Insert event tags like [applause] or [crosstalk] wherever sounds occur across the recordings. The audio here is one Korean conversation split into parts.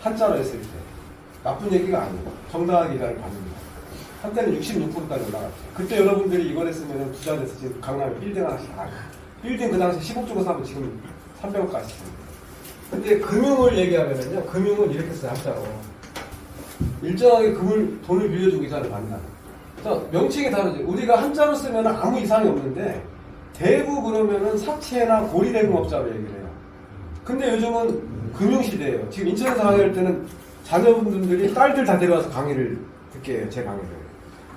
한자로 했을 때 나쁜 얘기가 아니고 정당한 기간을 받습니다. 한때는 66%까지 올라갔죠. 그때 여러분들이 이걸 했으면 부자 됐어. 지금 강남에 빌딩 하나씩 다. 빌딩 그 당시 10억 주고 사면 지금 300억 가시습니다 근데 금융을 얘기하면요. 금융은 이렇게 써요. 한자로. 일정하게 금을, 돈을 빌려주고 이자를 받는다. 자, 명칭이 다르죠. 우리가 한자로 쓰면 아무 이상이 없는데 대부 그러면은 사채나 고리대금업자로 얘기를 해요. 근데 요즘은 금융시대예요. 지금 인천에서 강의할 때는 자녀분들이 딸들 다 데려와서 강의를 듣게 해요. 제 강의를.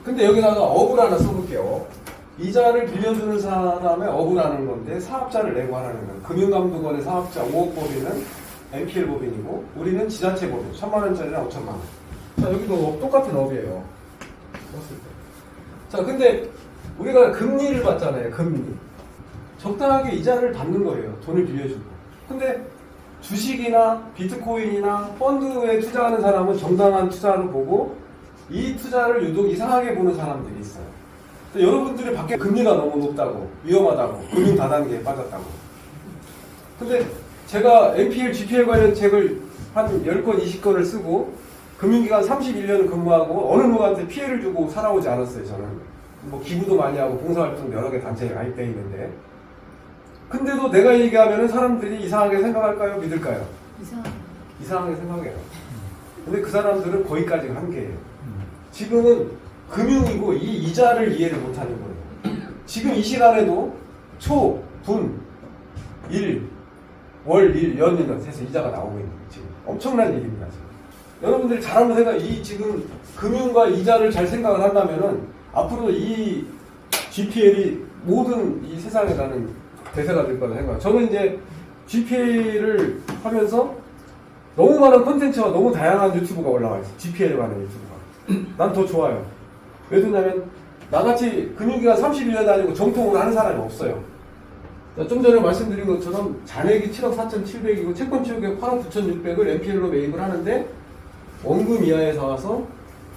근데 여기다가 업을 하나 써볼게요. 이자를 빌려주는 사람의 업을 하는 건데 사업자를 내고 하라는 거예요. 금융감독원의 사업자 5억 법인은 NPL 법인이고 우리는 지자체 법인 1천만 원짜리랑 5천만 원. 자 여기도 업, 똑같은 업이에요. 자 근데 우리가 금리를 받잖아요. 금리. 적당하게 이자를 받는 거예요. 돈을 빌려주고. 근데 주식이나 비트코인이나 펀드에 투자하는 사람은 정당한 투자로 보고 이 투자를 유독 이상하게 보는 사람들이 있어요. 여러분들이 밖에 금리가 너무 높다고, 위험하다고, 금융 다단계에 빠졌다고. 근데 제가 NPL, GPL 관련 책을 한 10권, 20권을 쓰고 금융기관 31년을 근무하고 어느 누구한테 피해를 주고 살아오지 않았어요, 저는. 뭐 기부도 많이 하고 봉사활동 여러 개 단체에 가입되어 있는데. 근데도 내가 얘기하면 사람들이 이상하게 생각할까요? 믿을까요? 이상하게 생각해요. 근데 그 사람들은 거기까지가 한계예요. 지금은 금융이고 이 이자를 이해를 못하는 거예요. 지금 이 시간에도 초, 분, 일, 월, 일, 연, 일, 해서 이자가 나오고 있는 거예요. 지금 엄청난 일입니다. 지금. 여러분들이 잘 한번 생각, 이 지금 금융과 이자를 잘 생각을 한다면은 앞으로 이 GPL이 모든 이 세상에 나는 대세가 될 거라 생각해요. 저는 이제 GPL을 하면서 너무 많은 콘텐츠와 너무 다양한 유튜브가 올라와 있어요. GPL에 관한 유튜브가. 난 더 좋아요. 왜 그러냐면, 나같이 금융기관 31년 다니고 정통으로 하는 사람이 없어요. 자, 좀 전에 말씀드린 것처럼 잔액이 7억 4,700이고 채권 취득액 8억 9,600을 NPL로 매입을 하는데 원금 이하에 사와서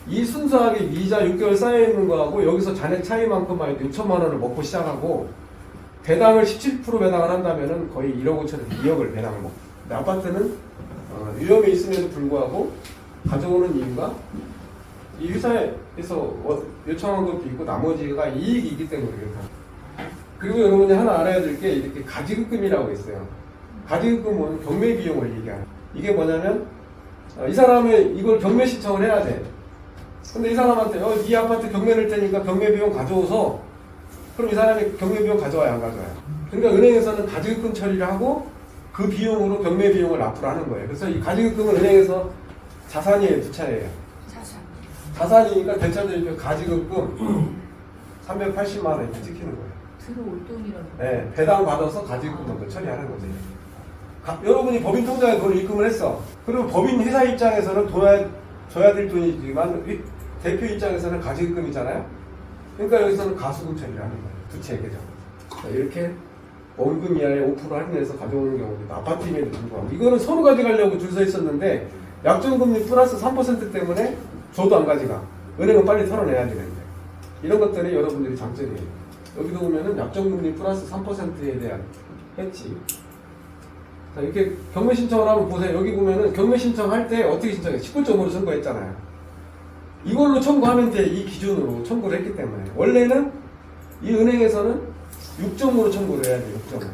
이 순수하게 이자 6개월 쌓여있는 거하고 여기서 잔액 차이만큼만 해도 6천만 원을 먹고 시작하고 배당을 17% 배당을 한다면은 거의 1억 5천에서 2억을 배당을 먹고 근데 아파트는 어, 위험이 있음에도 불구하고 가져오는 이유가 이 회사에서 어, 요청한 것도 있고 나머지가 이익이기 때문에. 그리고 여러분이 하나 알아야 될 게 이렇게 가지급금이라고 있어요. 가지급금은 경매 비용을 얘기하는. 이게 뭐냐면 어, 이 사람이 이걸 경매 신청을 해야 돼. 근데 이 사람한테 어, 이 아파트 경매 낼 테니까 경매 비용 가져오서 그럼 이 사람이 경매 비용 가져와요, 안 가져와요? 그러니까 은행에서는 가지급금 처리를 하고 그 비용으로 경매 비용을 납부를 하는 거예요. 그래서 이 가지급금은 은행에서 자산이에요, 부차예요. 자산이니까 대차대표 가지급금 380만 원 이렇게 찍히는 거예요. 들어올 돈이라는 거. 네, 배당 받아서 가지급금 정도 처리하는 거지. 가- 여러분이 법인 통장에 돈을 입금을 했어. 그리고 법인 회사 입장에서는 돈야, 줘야 될 돈이지만 이 대표 입장에서는 가지급금이잖아요. 그러니까 여기서는 가수금 처리를 하는 거예요. 부채. 자, 이렇게 원금 이하의 5% 할인해서 가져오는 경우도 아파트임에도 불구하고 이거는 서로 가져가려고 줄 서 있었는데 약정금리 플러스 3% 때문에 줘도 안 가져가. 은행은 빨리 털어내야 되는데 이런 것들이 여러분들이 장점이에요. 여기도 보면은 약정금리 플러스 3%에 대한 해치. 자, 이렇게 경매 신청을 하면 보세요. 여기 보면은 경매 신청할 때 어떻게 신청해? 19점으로 청구했잖아요. 이걸로 청구하면 돼. 이 기준으로 청구를 했기 때문에. 원래는 이 은행에서는 6점으로 청구를 해야 돼요. 6점으로.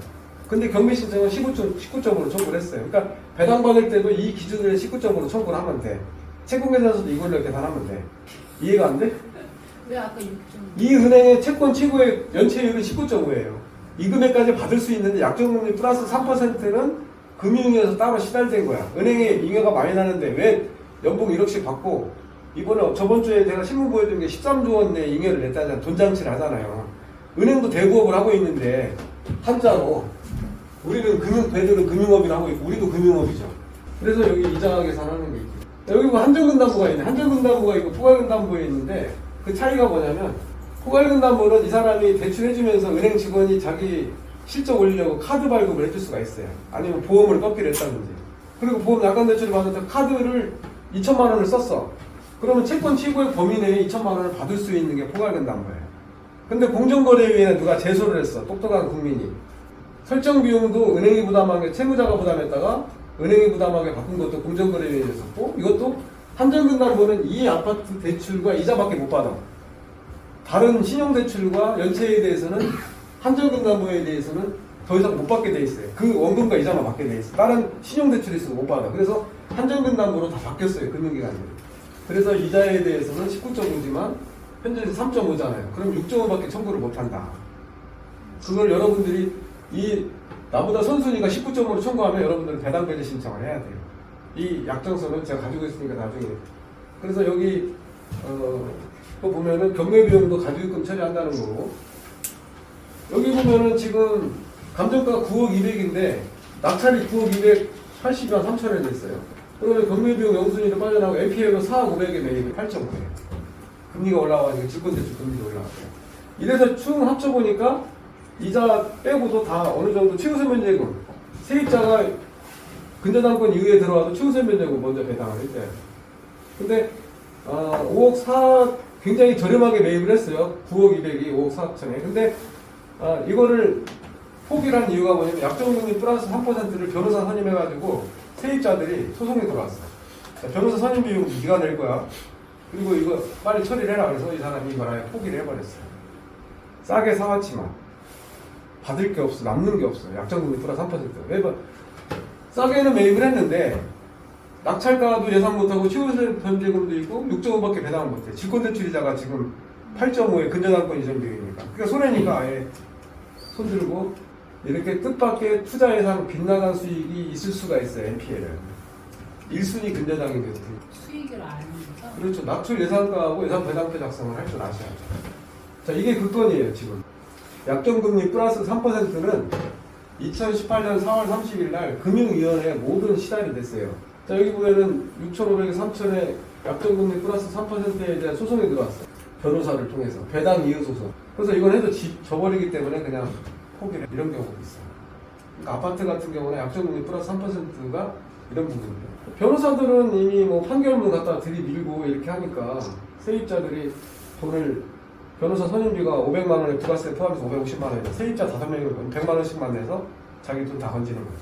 근데 경매 신청은 15점, 19점으로 청구를 했어요. 그러니까 배당받을 때도 이 기준을 19점으로 청구를 하면 돼. 채권계산서도 이걸로 계산하면 돼. 이해가 안 돼? 왜 아까 6점? 이 은행의 채권 최고의 연체율은 19.5예요. 이 금액까지 받을 수 있는데 약정금리 플러스 3%는 금융위에서 따로 시달된 거야. 은행에 잉여가 많이 나는데 왜 연봉 1억씩 받고 이번에 저번 주에 제가 신문 보여준 게 13조 원의 잉여를 냈다잖아. 돈 장치를 하잖아요. 은행도 대부업을 하고 있는데 한자로 우리는 금융 배들은 금융업을 하고 있고 우리도 금융업이죠. 그래서 여기 이자 계산하는 여기 뭐 한전금담보가 있네. 한전금담보가 있고 포괄금담보에 있는데 그 차이가 뭐냐면 포괄금담보는 이 사람이 대출해주면서 은행 직원이 자기 실적 올리려고 카드 발급을 해줄 수가 있어요. 아니면 보험을 꺾기로 했다든지. 그리고 보험 약관 대출을 받는데 카드를 2천만 원을 썼어. 그러면 채권 취고의 범위 내에 2천만 원을 받을 수 있는 게 포괄된다는 거예요. 근데 공정거래위원회 누가 제소를 했어. 똑똑한 국민이. 설정 비용도 은행이 부담하게 채무자가 부담했다가 은행이 부담하게 바꾼 것도 공정거래위원회였었고 이것도 한정금담보는 이 아파트 대출과 이자밖에 못 받아. 다른 신용대출과 연체에 대해서는 한정금담보에 대해서는 더 이상 못 받게 돼 있어요. 그 원금과 이자만 받게 돼 있어. 다른 신용대출이 있어도 못 받아. 그래서 한정금담보로 다 바뀌었어요. 금융기관들이. 그래서 이자에 대해서는 19.5지만 현재는 3.5잖아요. 그럼 6.5밖에 청구를 못 한다. 그걸 여러분들이 이 나보다 선순위가 19점으로 청구하면 여러분들은 배당 배제 신청을 해야 돼요. 이 약정서는 제가 가지고 있으니까 나중에. 그래서 여기 어, 또 보면은 경매 비용도 가중입금 처리한다는 거고. 여기 보면은 지금 감정가가 9억 200인데 낙찰이 9억 280만 3천원 됐어요. 그러면 경매 비용 영순위로 빠져나가고 LPA로 4억 500에 매입이 8.5예요. 금리가 올라가니까 질권대출 금리도 올라갔어요. 이래서 충 합쳐보니까 이자 빼고도 다 어느 정도 최우선면제금 세입자가 근저당권 이후에 들어와도 최우선면제금 먼저 배당을 했대요. 근데 아, 5억 4 굉장히 저렴하게 매입을 했어요. 9억 200이 5억 4천에. 근데 아, 이거를 포기를 한 이유가 뭐냐면 약정금리 플러스 3%를 변호사 선임해가지고 세입자들이 소송이 들어왔어요. 자, 변호사 선임 비용 네가 낼 거야. 그리고 이거 빨리 처리를 해라 그래서 이 사람이 아예 포기를 해버렸어요. 싸게 사왔지만 받을 게 없어 남는 게 없어 약정금리 플러스 3% 왜? 봐? 싸게는 매입을 했는데 낙찰가도 예상 못하고 치우세 변제금도 있고 6.5밖에 배당을 못해 질권대출이자가 지금 8.5에 근저당권 이전 비율이니까 그러니까 손해니까 아예 손 들고 이렇게 뜻밖의 투자 예상 빗나간 수익이 있을 수가 있어요 NPL은 1순위 근저당이 돼서 수익을 아는 거죠? 그렇죠. 납출 예상가하고 예상 배당표 작성을 할 줄 아셔야죠. 자, 이게 그 건이에요, 지금. 약정금리 플러스 3%는 2018년 4월 30일 날 금융위원회 모든 시달이 됐어요. 자, 여기 보면은 6,500에 3,000에 약정금리 플러스 3%에 대한 소송이 들어왔어요. 변호사를 통해서. 배당 이후 소송. 그래서 이건 해도 지, 져버리기 때문에 그냥 포기를 해. 이런 경우도 있어요. 그러니까 아파트 같은 경우는 약정금리 플러스 3%가 이런 부분이에요. 변호사들은 이미 뭐 판결문 갖다 들이밀고 이렇게 하니까 세입자들이 돈을 변호사 선임비가 500만 원에 부가세 포함해서 550만 원이죠. 세입자 5명이면 100만 원씩만 내서 자기 돈 다 건지는 거죠.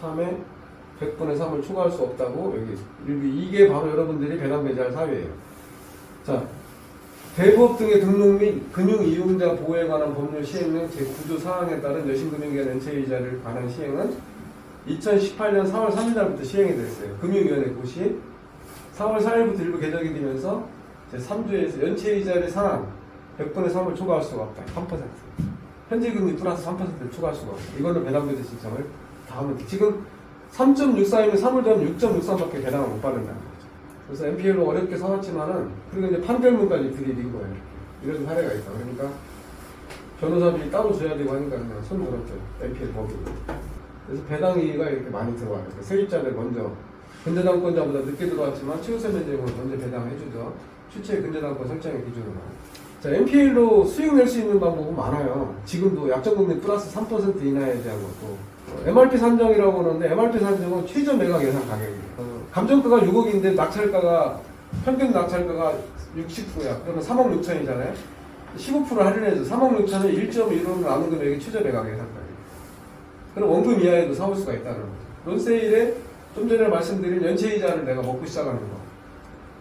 다음에 100분의 3을 초과할 수 없다고 여기 이게 바로 여러분들이 배당 배제할 사유예요. 자, 대부업 등의 등록 및 금융 이용자 보호에 관한 법률 시행령 제9조 사항에 따른 여신금융기관 연체이자를 관한 시행은 2018년 4월 3일 날부터 시행이 됐어요. 금융위원회 고시 4월 4일부터 일부 개정이 되면서 제3조에서 연체이자를 상한 100분의 3을 초과할 수가 없다. 3%. 현재 금리 플러스 3%를 초과할 수가 없다. 이걸로 배당배제 신청을 다 하면 돼. 지금 3.64이면 3을 더하면 6.63밖에 배당을 못 받는다는 거죠. 그래서 NPL로 어렵게 사왔지만은 그리고 이제 판결문까지 들이댄 거예요. 이런 사례가 있다. 그러니까 변호사비 따로 줘야 되고 하니까 그냥 손 들었죠. NPL 법으로. 그래서 배당이가 이렇게 많이 들어와요. 그러니까 세입자를 먼저 근저당권자보다 늦게 들어왔지만 최우선 면제금을 먼저 배당해주죠. 추체 근저당권 설정의 기준으로. 자, NPL로 수익 낼 수 있는 방법은 많아요. 지금도 약정금리 플러스 3% 이하에 대한 것도. 어, MRP 산정이라고 하는데 MRP 산정은 최저 매각 예상 가격이에요. 어, 감정가가 6억인데 낙찰가가 평균 낙찰가가 69야. 그러면 3억 6천이잖아요. 15% 할인해서 3억 6천에 1.1로 나눈 금액이 최저 매각 예상 가격. 그럼 원금 이하에도 사올 수가 있다는 거죠. 론세일에 좀 전에 말씀드린 연체이자를 내가 먹고 시작하는 거.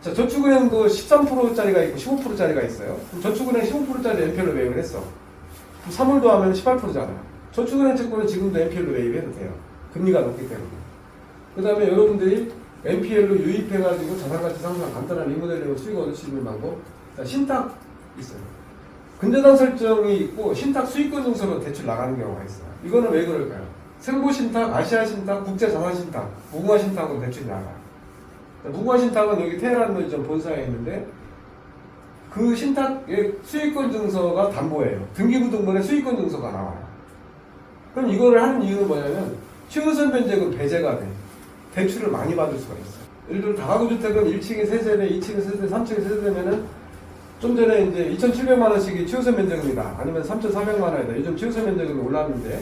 자, 저축은행도 13%짜리가 있고 15%짜리가 있어요. 저축은행 15%짜리 NPL로 매입을 했어. 3월도 하면 18%잖아요. 저축은행 채권은 지금도 NPL로 매입해도 돼요. 금리가 높기 때문에. 그 다음에 여러분들이 NPL로 유입해가지고 자산가치 상승 간단한 리모델링으로 수익 얻을 수 있는 방법. 자, 신탁 있어요. 근저당 설정이 있고 신탁 수익권 증서로 대출 나가는 경우가 있어요. 이거는 왜 그럴까요? 생보 신탁, 아시아 신탁, 국제 자산 신탁, 무궁화 신탁은 대출이 나가요. 자, 무궁화 신탁은 여기 테헤란 노점 본사에 있는데 그 신탁의 수익권 증서가 담보예요. 등기부등본에 수익권 증서가 나와요. 그럼 이거를 하는 이유는 뭐냐면 최우선 변제금 배제가 돼. 대출을 많이 받을 수가 있어요. 예를 들어 다가구 주택은 1층에 세세대, 2층에 세세대, 3층에 세세대면은 좀 전에 이제 2,700만 원씩이 최우선 면제금이다. 아니면 3,400만 원이다. 요즘 최우선 면제금이 올랐는데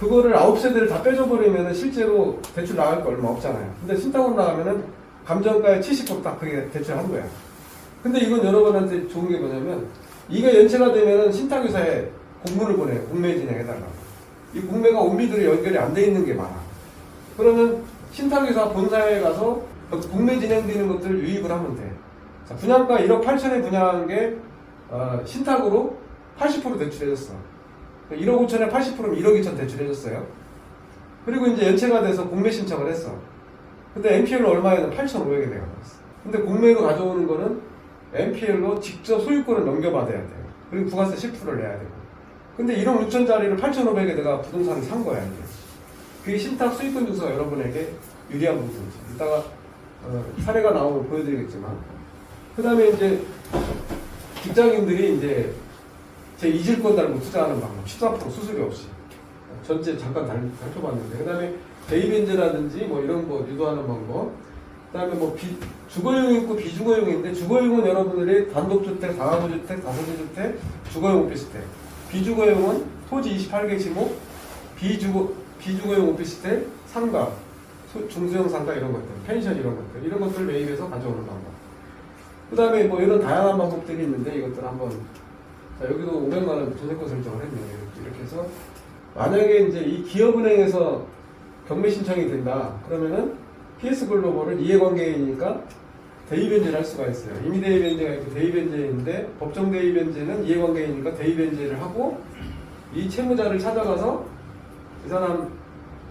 그거를 아홉 세대를 다 빼줘버리면 실제로 대출 나갈 거 얼마 없잖아요. 근데 신탁으로 나가면은 감정가의 70%딱 그게 대출한 거야. 근데 이건 여러분한테 좋은 게 뭐냐면 이게 연체가 되면은 신탁유사에 공문을 보내요. 공매 진행해달라고. 이 공매가 온미들이 연결이 안 돼 있는 게 많아. 그러면 신탁유사 본사에 가서 그 공매 진행되는 것들을 유입을 하면 돼. 자, 분양가 1억 8천에 분양한 게 어, 신탁으로 80% 대출해줬어. 1억 5천에 80%면 1억 2천 대출해줬어요. 그리고 이제 연체가 돼서 공매 신청을 했어. 근데 NPL로 얼마에는 8,500에 내가 받았어. 근데 공매로 가져오는 거는 NPL로 직접 소유권을 넘겨받아야 돼요. 그리고 부가세 10%를 내야 되고. 근데 1억 6천짜리를 8,500에 내가 부동산을 산 거야, 이게. 그게 신탁 수익권 증서가 여러분에게 유리한 부분이죠. 이따가 어, 사례가 나오면 보여드리겠지만. 그 다음에 이제 직장인들이 이제 제 이질권 달고 투자하는 방법 14% 수수료 없이 전체 잠깐 달- 살펴봤는데 그 다음에 데이벤즈라든지 뭐 이런 거 유도하는 방법. 그 다음에 뭐 비- 주거용 있고 비주거용 인데 주거용은 여러분들이 단독주택, 다가구주택, 다세대주택, 주거용 오피스텔. 비주거용은 토지 28개 지목 비주거, 비주거용 오피스텔, 상가 소- 중소형 상가 이런 것들 펜션 이런 것들. 이런 것들을 매입해서 가져오는 방법. 그 다음에 뭐 이런 다양한 방법들이 있는데 이것들 한번 자 여기도 500만 원 전세권 설정을 했네요. 이렇게 해서 만약에 이제 이 기업은행에서 경매 신청이 된다. 그러면은 PS 글로벌은 이해관계인이니까 대의변제를 할 수가 있어요. 이미 대의변제가 있고 대의변제인데 법정 대의변제는 이해관계인이니까 대의변제를 하고 이 채무자를 찾아가서 이 사람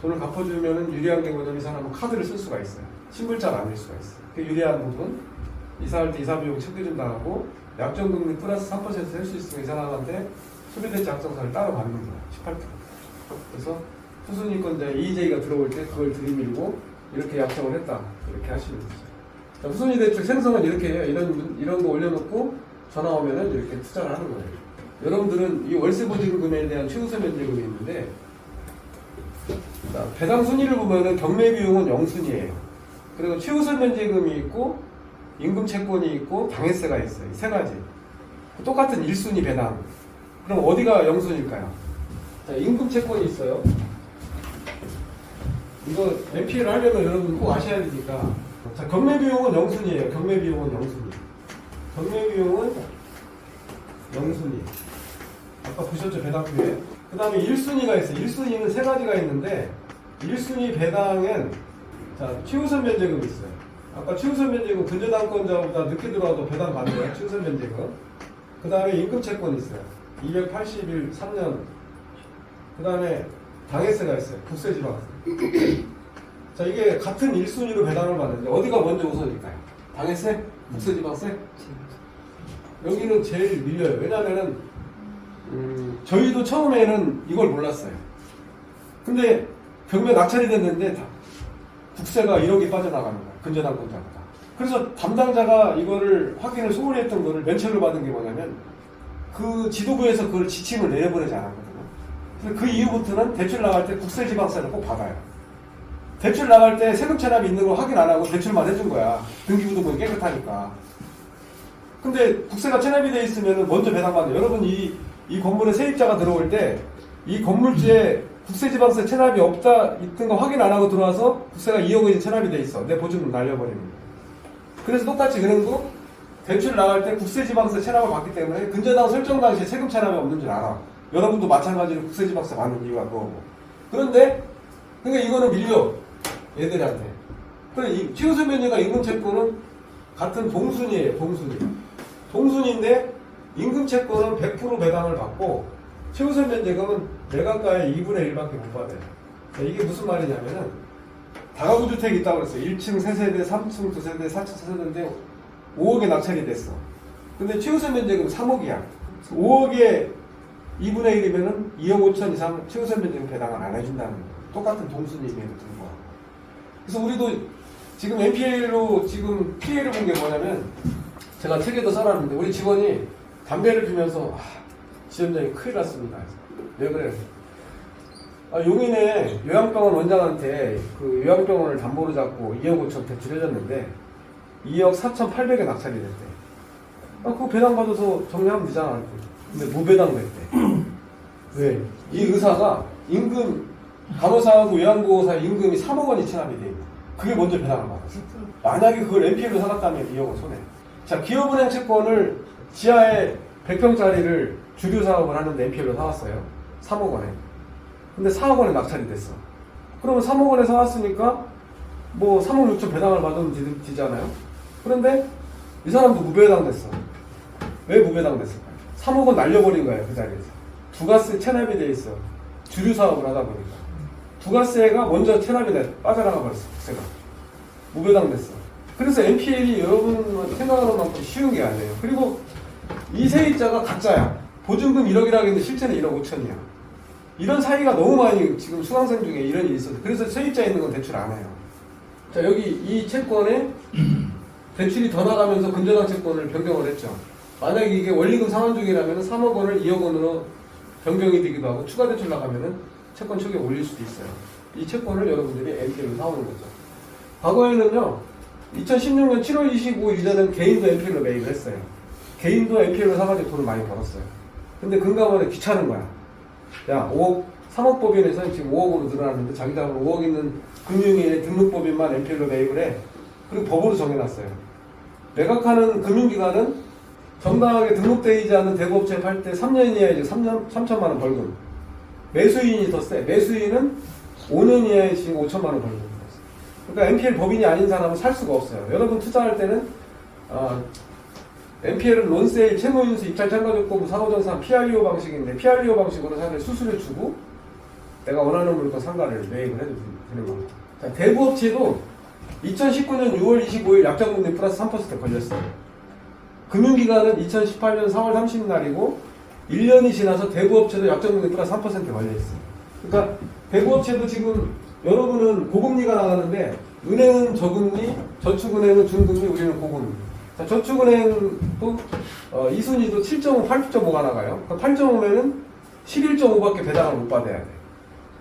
돈을 갚아주면은 유리한 게 뭐냐면 이 사람은 카드를 쓸 수가 있어요. 신불자가 아닐 수가 있어요. 그 유리한 부분. 이사할 때 이사 비용 챙겨준다고 약정 금리 플러스 3%할 수 있으면 이 사람한테 소비대체 확정서를 따로 받는 거야. 18%. 그래서 후순위권자 EJ가 들어올 때 그걸 들이밀고 이렇게 약정을 했다. 이렇게 하시면 되죠. 자, 후순위 대출 생성은 이렇게 해요. 이런, 문- 이런 거 올려놓고 전화 오면은 이렇게 투자를 하는 거예요. 여러분들은 이 월세 보증금에 대한 최우선 면제금이 있는데 자, 배당 순위를 보면은 경매 비용은 0순위예요. 그리고 최우선 면제금이 있고 임금 채권이 있고 당해세가 있어요. 이세 가지. 똑같은 1순위 배당. 그럼 어디가 0순위일까요? 자, 임금 채권이 있어요. 이거 MP를 하려면 여러분 꼭 아셔야 되니까. 자, 경매 비용은 0순위예요. 경매 비용은 0순위. 경매 비용은 0순위. 아까 보셨죠? 배당표에. 그 다음에 1순위가 있어요. 1순위는 세 가지가 있는데 1순위 배당은 자, 최우선 면제금이 있어요. 아까 최우선 면제금 근저당권자보다 늦게 들어와도 배당 받는 최우선 면제금. 그 다음에 임금 채권이 있어요. 281 3년. 그 다음에 당해세가 있어요. 국세지방세. [clears throat] 자, 이게 같은 1순위로 배당을 받는데 어디가 먼저 우선일까요? 당해세? 국세지방세? 여기는 제일 밀려요. 왜냐면은 음, 저희도 처음에는 이걸 몰랐어요. 근데 경매 낙찰이 됐는데 다 국세가 1억이 빠져나가는 거야. 근저당권자보다. 그래서 담당자가 이거를 확인을 소홀히 했던 거를 면책을 받은 게 뭐냐면 그 지도부에서 그걸 지침을 내려보내지 않았거든요. 그래서 그 이후부터는 대출 나갈 때 국세 지방세를 꼭 받아요. 대출 나갈 때 세금 체납이 있는 거 확인 안 하고 대출만 해준 거야. 등기부등본이 깨끗하니까. 근데 국세가 체납이 돼 있으면 먼저 배당받아요. 여러분 이, 이 건물에 세입자가 들어올 때 이 건물주에 국세지방세 체납이 없다 있던 거 확인 안 하고 들어와서 국세가 2억 원이 체납이 돼 있어. 내 보증금 날려버리는 거야. 그래서 똑같이 은행도 대출 나갈 때 국세지방세 체납을 받기 때문에 근저당 설정 당시에 세금 체납이 없는 줄 알아. 여러분도 마찬가지로 국세지방세 받는 이유가 그거고. 그런데 그러니까 이거는 밀려 얘들한테. 그래 이 최우선 면제가 임금 채권은 같은 동순이에요. 동순이. 동순인데 임금 채권은 100% 배당을 받고 최우선 면제금은 매각가의 2분의 1밖에 못 받아요. 자, 이게 무슨 말이냐면은 다가구 주택이 있다고 그랬어요. 1층 3세대, 3층 2세대, 4층 4세대인데 5억에 낙찰이 됐어. 근데 최우선 면제금 3억이야. 5억에 2분의 1이면은 2억 5천 이상 최우선 면제금 배당을 안 해준다는. 똑같은 동순임에도 불구하고. 그래서 우리도 지금 NPL로 지금 피해를 본 게 뭐냐면 제가 책에도 써놨는데 우리 직원이 담배를 피면서 아, 지점장이 큰일 났습니다. 왜 그래요? 아, 용인에 요양병원 원장한테 그 요양병원을 담보로 잡고 2억 5천 대출해줬는데 2억 4천 8백에 낙찰이 됐대. 아, 그거 배당 받아서 정리하면 되잖아. 근데 무배당 됐대. 왜? 이 의사가 임금 간호사하고 요양보호사 임금이 3억 원이 체납이 돼 있는 그게 먼저 배당을 받았어. 만약에 그걸 NPL로 사갔다면 2억 원 손해. 자, 기업은행 채권을 지하에 100평짜리를 주류 사업을 하는데 NPL로 사왔어요. 3억 원에. 근데 4억 원에 낙찰이 됐어. 그러면 3억 원에 사왔으니까 뭐 3억 6천 배당을 받으면 되- 되잖아요. 그런데 이 사람도 무배당 됐어. 왜 무배당 됐을까요? 3억 원 날려버린 거예요, 그 자리에서. 부가세 체납이 돼 있어. 주류 사업을 하다 보니까. 부가세가 먼저 체납이 돼, 빠져나가 버렸어, 부세가. 무배당 됐어. 그래서 NPL이 여러분 생각하는 만큼 쉬운 게 아니에요. 그리고 이 세입자가 가짜야. 보증금 1억이라고 했는데 실제는 1억 5천이야. 이런 사기가 너무 많이 지금 수강생 중에 이런 일이 있어서 그래서 세입자 있는 건 대출 안 해요. 자 여기 이 채권에 [clears throat] 대출이 더 나가면서 근저당 채권을 변경을 했죠. 만약에 이게 원리금 상환중이라면 3억 원을 2억 원으로 변경이 되기도 하고 추가 대출 나가면은 채권 초기에 올릴 수도 있어요. 이 채권을 여러분들이 NPL로 사오는 거죠. 과거에는요, 2016년 7월 25일 이전에는 개인도 NPL로 매입을 했어요. 개인도 NPL로 사가지고 돈을 많이 벌었어요. 근데 금감원에 귀찮은 거야. 야, 5억, 3억 법인에서 지금 5억으로 늘어났는데 자기들하고 5억 있는 금융위에 등록법인만 NPL로 매입을 해. 그리고 법으로 정해놨어요. 매각하는 금융기관은 정당하게 등록되어 있지 않은 대부업체 팔때 3년 이하에 이제 3년, 3천만 원 벌금. 매수인이 더 세. 매수인은 5년 이하에 지금 5천만 원 벌금. 그러니까 NPL 법인이 아닌 사람은 살 수가 없어요. 여러분 투자할 때는 어, NPL은 론세일, 채무인수, 입찰 참가 조건부, 상호전산, PREO 방식인데 PREO 방식으로 사실 수수료 주고 내가 원하는 물건 상가를 매입을 해도 되는 겁니다. 자, 대부업체도 2019년 6월 25일 약정금리 플러스 3% 걸렸어요. 금융기간은 2018년 4월 30날이고 1년이 지나서 대부업체도 약정금리 플러스 3% 걸려있어요. 그러니까 대부업체도 지금 여러분은 고금리가 나가는데 은행은 저금리, 저축은행은 중금리, 우리는 고금리. 자, 저축은행도 어, 이순위도 7.5, 8.5가 나가요. 8.5면은 11.5밖에 배당을 못 받아야 돼.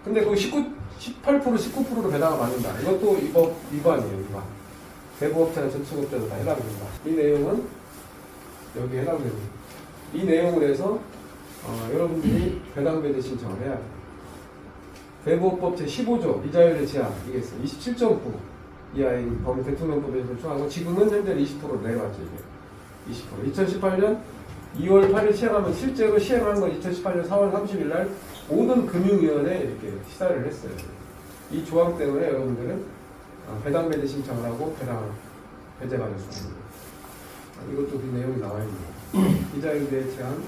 근데 그 19, 18%, 19%로 배당을 받는다. 이것도 이법 위반이에요, 위반. 대부업체나 저축업체도 다 해당됩니다. 이 내용은 여기 해당됩니다. 이 내용을 해서 어, 여러분들이 배당 배제 신청을 해야 돼요. 대부업법 제15조 이자율의 제한 이게 있어요. 27.9 이하의 범위 대통령법에 설정하고 지금은 현재 20%로 내려왔죠 이게 20% 2018년 2월 8일 시행하면 실제로 시행한 건 2018년 4월 30일 날 모든 금융위원회에 이렇게 시사를 했어요. 이 조항 때문에 여러분들은 어, 배당 배제 신청을 하고 배당을 배제받을 수 있습니다. 이것도 그 내용이 나와 있는 이자율에 제한